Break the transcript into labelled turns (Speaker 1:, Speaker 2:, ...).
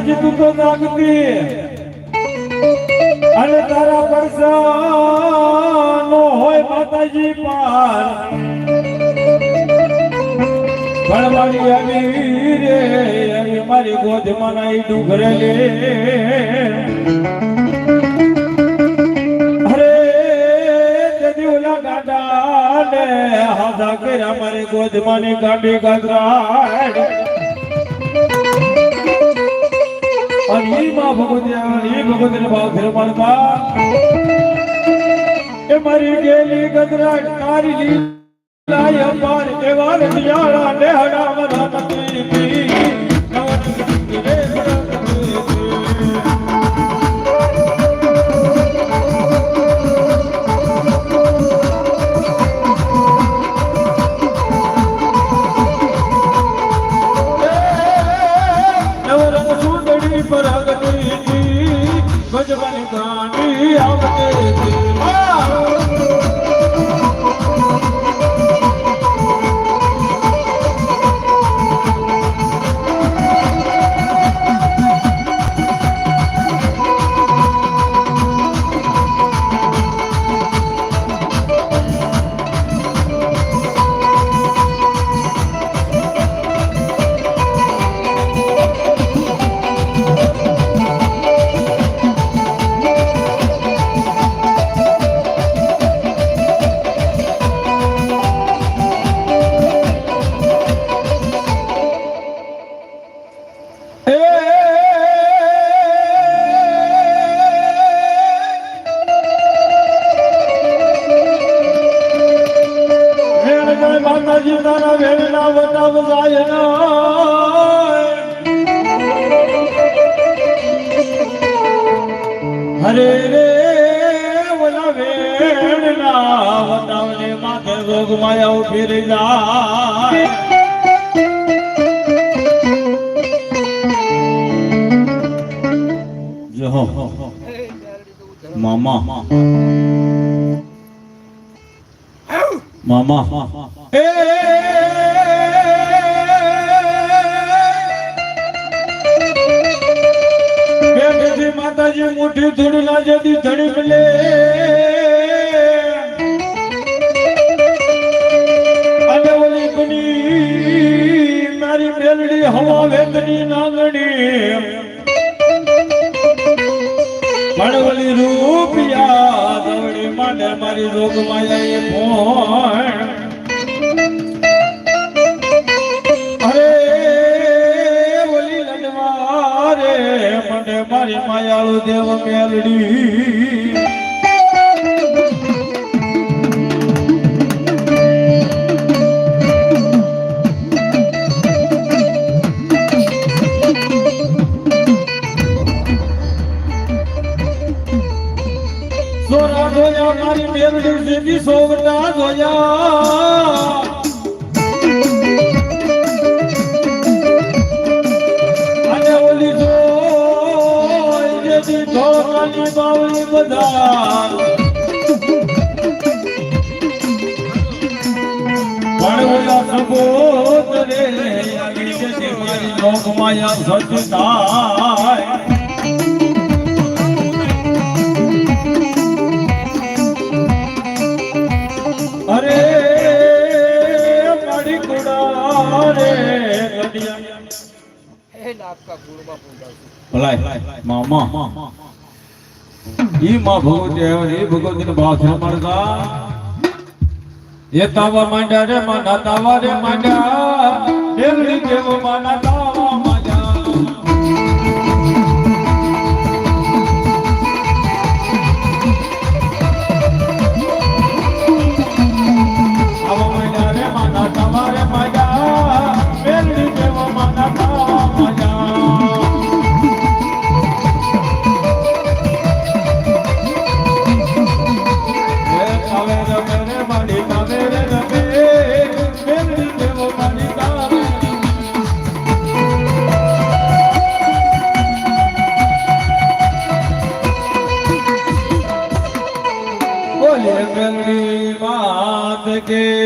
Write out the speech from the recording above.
Speaker 1: માતાજી તું તો જાગતી અને તારા પરસાનો હોય માતાજી પાર. ભણવાની આવી રે, આવી મારી ગોદમાં નાઈ ડુંગરે અરે, તે દિવલા ગાડા ને હાથા કર્યા મારી ગોદમાં ની ગાડી ગાજરાડ અને ઈ માં ભગવતી આવે, ઈ ભગવતી ભાવ એ ગજરાટ તારી લીલાય અપાર, એવા રતિયાળા ને હડા ಪರಾಗತ માતાજી વેળના વેણના વટાવ જાય. હરે રે ઓલા વેણના વટાવને માથે રોગ માયા મામા. મામા. એ માતાજી, મોટી ધૂળ ના જતી ધડી મળે. અને ઓલી બની, મારી મેલડી હવા વેતની નાંગણી. ઓલી રૂપિયા માટે મારી રોગ માયા ફોન અરે ઓલી લડવા રે મને મારી માયાળુ દેવ મેલડી. સોરા ધોયા મારી મેલડી સીધી સોગટા ધોયા અને ઓલી જોઈ ધોળાની બાવળી બધા પણ ઓલા સબોત રે આવી જેથી મારી લોક માયા સચ ગડિયા ભલાય. મામા ઈ માં ભગવતી આવે એ ભગવતી નો ભાવ છે મળતા એ તાવા માંડ્યા રે માના તાવા Yeah.